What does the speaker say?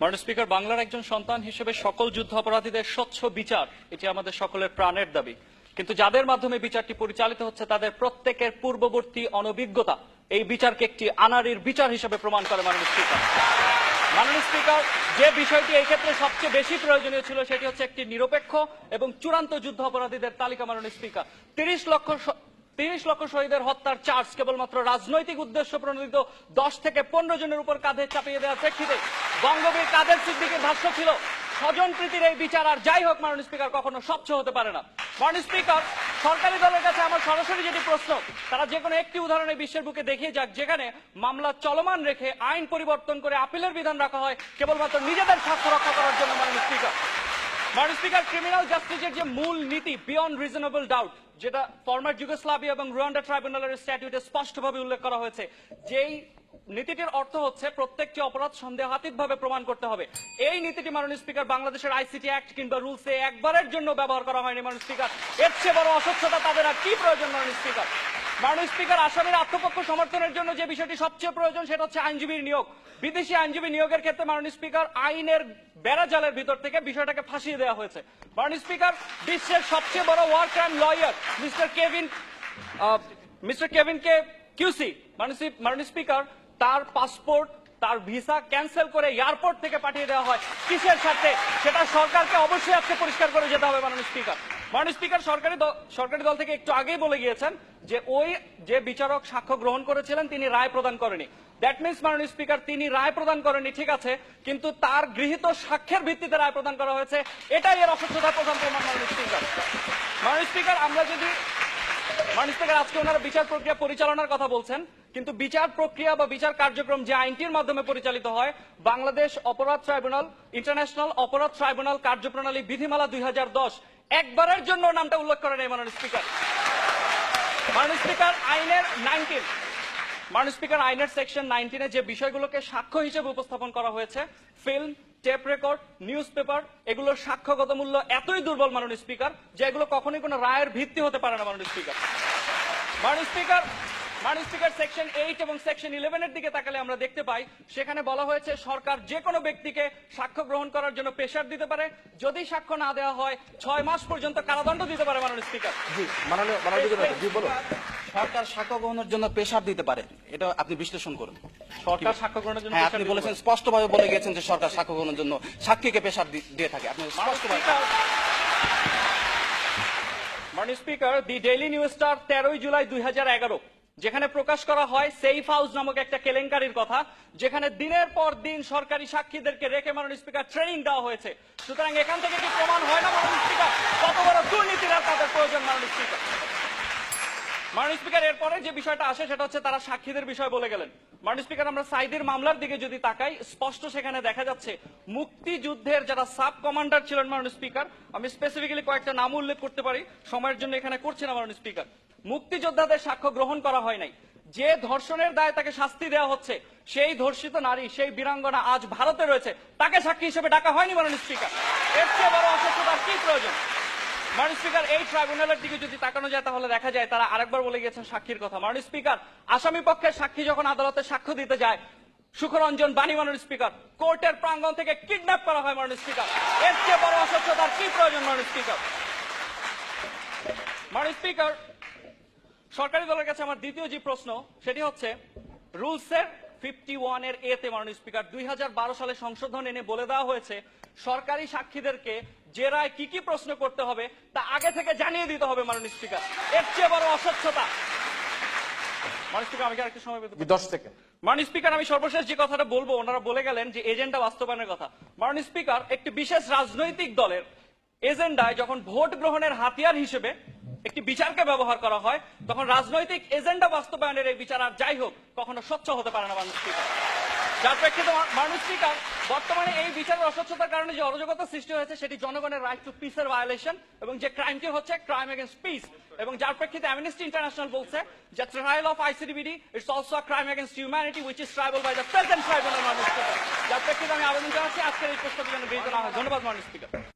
মাননীয় স্পিকার বাংলার একজন সন্তান হিসেবে সকল যুদ্ধ অপরাধীদের স্বচ্ছ বিচার, এটি আমাদের সকলের প্রাণের দাবি। কিন্তু যাদের মাধ্যমে বিচারটি পরিচালিত হচ্ছে, তাদের প্রত্যেকের পূর্ববর্তী অনভিজ্ঞতা, এই বিচারকে একটি আনারির বিচার হিসেবে প্রমাণ করে মাননীয় স্পিকার মাননীয় স্পিকার যে বিষয়টি এই ক্ষেত্রে সবচেয়ে বেশি প্রয়োজনীয় ছিল, সেটি হচ্ছে একটি নিরপেক্ষ এবং চূড়ান্ত যুদ্ধ অপরাধীদের তালিকা মাননীয় স্পিকার তিরিশ লক্ষ তিরিশ লক্ষ শহীদের হত্যার চার্জ কেবলমাত্র রাজনৈতিক উদ্দেশ্য প্রণোদিত দশ থেকে পনেরো জনের উপর কাঁধে চাপিয়ে দেওয়ার প্রেক্ষিতে বঙ্গবীর কাদের সিদ্দিকের ভাষ্য ছিল, স্বজন প্রীতির এই বিচার আর যাই হোক মাননীয় স্পিকার কখনো স্বচ্ছ হতে পারে না। মাননীয় স্পিকার, সরকারি দলের কাছে আমার সরাসরি যেটি প্রশ্ন, তারা যে কোনো একটি উদাহরণে বিশ্বের বুকে দেখিয়ে যাক, যেখানে মামলা চলমান রেখে আইন পরিবর্তন করে আপিলের বিধান রাখা হয় কেবলমাত্র নিজেদের স্বার্থ রক্ষা করার জন্য মাননীয় স্পিকার। মাননীয় স্পিকার ক্রিমিনাল জাস্টিসের যে মূল নীতি বিয়ন্ড রিজনেবল ডাউট যেটা ফর্মার যুগোস্লাভিয়া এবং রুয়ান্ডা ট্রাইব্যুনালের স্ট্যাটিউটে স্পষ্টভাবে উল্লেখ করা হয়েছে। যেই নীতিটির অর্থ হচ্ছে প্রত্যেকটি অপরাধ সন্দেহাতীতভাবে প্রমাণ করতে হবে। এই নীতিটি, মাননীয় স্পিকার, বাংলাদেশের আইসিটি অ্যাক্ট কিংবা রুলসে একবারের জন্য ব্যবহার করা হয়নি, মাননীয় স্পিকার। এর চেয়ে বড় অস্বচ্ছতা তাদের আর কি প্রয়োজন, মাননীয় স্পিকার? মাননীয় স্পিকার, আসামের আত্মপক্ষ সমর্থনের জন্য যে বিষয়টি সবচেয়ে প্রয়োজন সেটা হচ্ছে আইনজীবীর নিয়োগ। বিদেশি আইনজীবী নিয়োগের ক্ষেত্রে মাননীয় স্পিকার, আইনের বেড়াজালের ভিতর থেকে বিষয়টাকে ফাঁসিয়ে দেওয়া হয়েছে। মাননীয় স্পিকার, বিশ্বের সবচেয়ে বড় war crime lawyer mister Kevin mister Kevin কে কিউসি মাননীয় স্পিকার, তার পাসপোর্ট তার ভিসা ক্যান্সেল করে এয়ারপোর্ট থেকে পাঠিয়ে দেওয়া হয়। কিসের সাথে? সেটা সরকারকে অবশ্যই আজকে পরিষ্কার করে যেতে হবে মাননীয় স্পিকার। মাননীয় স্পিকার, সরকারি সরকারি দল থেকে একটু আগেই বলে গিয়েছেন যে ওই যে বিচারক সাক্ষ্য গ্রহণ করেছিলেন, তিনি রায় প্রদান করেনি দ্যাট মিনস মাননীয় স্পিকার, তিনি রায় প্রদান করেনি ঠিক আছে, কিন্তু তার গৃহীত সাক্ষ্যের ভিত্তিতে রায় প্রদান করা হয়েছে। এটাই এর অসুস্থতার প্রধান প্রমাণ, মাননীয় স্পিকার। মাননীয় স্পিকার, আমরা যদি মাননীয় স্পিকার, আজকে ওনারা বিচার প্রক্রিয়া পরিচালনার কথা বলছেন, কিন্তু বিচার প্রক্রিয়া বা বিচার কার্যক্রম যে আইনটির মাধ্যমে পরিচালিত হয়, বাংলাদেশ অপরাধ ট্রাইব্যুনাল, ইন্টারন্যাশনাল অপরাধ ট্রাইব্যুনাল কার্যপ্রণালী বিধিমালা দুই হাজার দশ একবারের জন্য নামটা উল্লেখ করেন এই মাননীয় স্পিকার। মাননীয় স্পিকার, আইনের নাইনটিন, মাননীয় স্পিকার, আইনের সেকশন নাইনটিনে যে বিষয়গুলোকে সাক্ষ্য হিসেবে উপস্থাপন করা হয়েছে, film, tape record, newspaper, এগুলোর সাক্ষ্যগত মূল্য এতই দুর্বল মাননীয় স্পিকার যে এগুলো কখনোই কোনো রায়ের ভিত্তি হতে পারে না মাননীয় স্পিকার। মাননীয় স্পিকার মাননীয় স্পিকার সেকশন এইট এবং সেকশন ইলেভেনের দিকে তাকালে আমরা দেখতে পাই সেখানে বলা হয়েছে সরকার যে কোনো ব্যক্তিকে সাক্ষ্য গ্রহণ করার জন্য প্রেশার দিতে পারে। যদি সাক্ষ্য না দেওয়া হয় ছয় মাস পর্যন্ত কারাদণ্ড দিতে পারে মাননীয় স্পিকার জি মাননীয় সরকার সাক্ষ্য গ্রহণের জন্য প্রেশার দিতে পারে। এটা আপনি বিশ্লেষণ করুন। সরকার সাক্ষ্য গ্রহণের জন্য হ্যাঁ আপনি বলেছেন স্পষ্টভাবে বলে গেছেন যে সরকার সাক্ষ্য গ্রহণের জন্য সাক্ষীকে প্রেশার দিয়ে থাকে। আপনি স্পষ্টভাবে মাননীয় speaker the daily news star তেরোই জুলাই দুই হাজার এগারো। যেখানে প্রকাশ করা হয় সেফ হাউস নামক একটা কেলেঙ্কারির কথা, যেখানে দিনের পর দিন সরকারি সাক্ষীদেরকে রেখে মাননীয় স্পিকার ট্রেনিং দেওয়া হয়েছে। সুতরাং এখান থেকে কি প্রমাণ হয় না মাননীয় স্পিকার কত বড় দুর্নীতির তাদের প্রয়োজন মাননীয় স্পিকার মাননীয় স্পিকার, এরপরে যে বিষয়টা আসে সেটা হচ্ছে তারা সাক্ষীদের বিষয় বলে গেলেন। মাননীয় স্পিকার, আমরা সাইদের মামলার দিকে যদি তাকাই, স্পষ্ট সেখানে দেখা যাচ্ছে মুক্তিযুদ্ধের যারা সাব কমান্ডার ছিলেন মাননীয় স্পিকার, আমি স্পেসিফিক্যালি কয়েকটা নাম উল্লেখ করতে পারি, সময়ের জন্য এখানে করছি না মাননীয় স্পিকার। মুক্তিযোদ্ধাদের সাক্ষ্য গ্রহণ করা হয় নাই। যে ধর্ষণের দায়ে তাকে শাস্তি দেওয়া হচ্ছে, সেই ধর্ষিত নারী, সেই বীরাঙ্গনা আজ ভারতে রয়েছে, তাকে সাক্ষী হিসেবে ডাকা হয়নি মাননীয় স্পিকার। এর চেয়ে বড় অসুস্থতার কি প্রয়োজন? মাননীয় স্পিকার, এই ট্রাইব্যুনালের দিকে যদি তাকানো যায় তাহলে দেখা যায় তারা আরেকবার বলে গেছেন সাক্ষীর কথা। মাননীয় স্পিকার, আসামি পক্ষের সাক্ষী যখন আদালতে সাক্ষ্য দিতে যায়, সুখরঞ্জন বাণী, মাননীয় স্পিকার, কোর্টের প্রাঙ্গণ থেকে কিডন্যাপ করা হয়, মাননীয় স্পিকার। এর চেয়ে বড় অস্বচ্ছতার কি প্রয়োজন, মাননীয় স্পিকার? মাননীয় স্পিকার, সরকারি দলের কাছে আমার দ্বিতীয় যে প্রশ্ন, সেটি হচ্ছে, রুলসের ফিফটি ওয়ানের এতে মাননীয় স্পিকার দুই হাজার বারো সালে সংশোধন এনে বলে দেওয়া হয়েছে সরকারি সাক্ষীদেরকে জেরায় কি কি প্রশ্ন করতে হবে তা আগে থেকে জানিয়ে দিতে হবে মাননীয় স্পিকার। এর চেয়ে বড় অস্বচ্ছতা। স্পিকার আমি কি সময় দশ সেকেন্ড। মাননীয় স্পিকার আমি সর্বশেষ যে কথাটা বলব ওনারা বলে গেলেন যে এজেন্ডা বাস্তবায়নের কথা। মাননীয় স্পিকার একটি বিশেষ রাজনৈতিক দলের এজেন্ডায় যখন ভোট গ্রহণের হাতিয়ার হিসেবে একটি বিচারকে ব্যবহার করা হয়, তখন রাজনৈতিক এজেন্ডা বাস্তবায়নের এই বিচার আর যাই হোক, কখনো স্বচ্ছ হতে পারে না স্পিকার যার প্রেক্ষিতে মা- মাননীয় স্পিকার বর্তমানে এই বিচারের অস্বচ্ছতার কারণে যে অরাজকতা সৃষ্টি হয়েছে, সেটি জনগণের রাইট টু পিসের ভায়োলেশন এবং যে ক্রাইমটি হচ্ছে ক্রাইম এগেন্স্ট পিস এবং যার প্রেক্ষিতে অ্যামনেস্টি ইন্টারন্যাশনাল বলছে যে trial of ICDBD it's also a crime against humanity which is tribal by the present মাননীয় স্পিকার যার প্রেক্ষিতে আমি আবেদন জানাচ্ছি, আজকের এই প্রস্তাবের জন্য বিবেচনা হয় ধন্যবাদ মাননীয় স্পিকার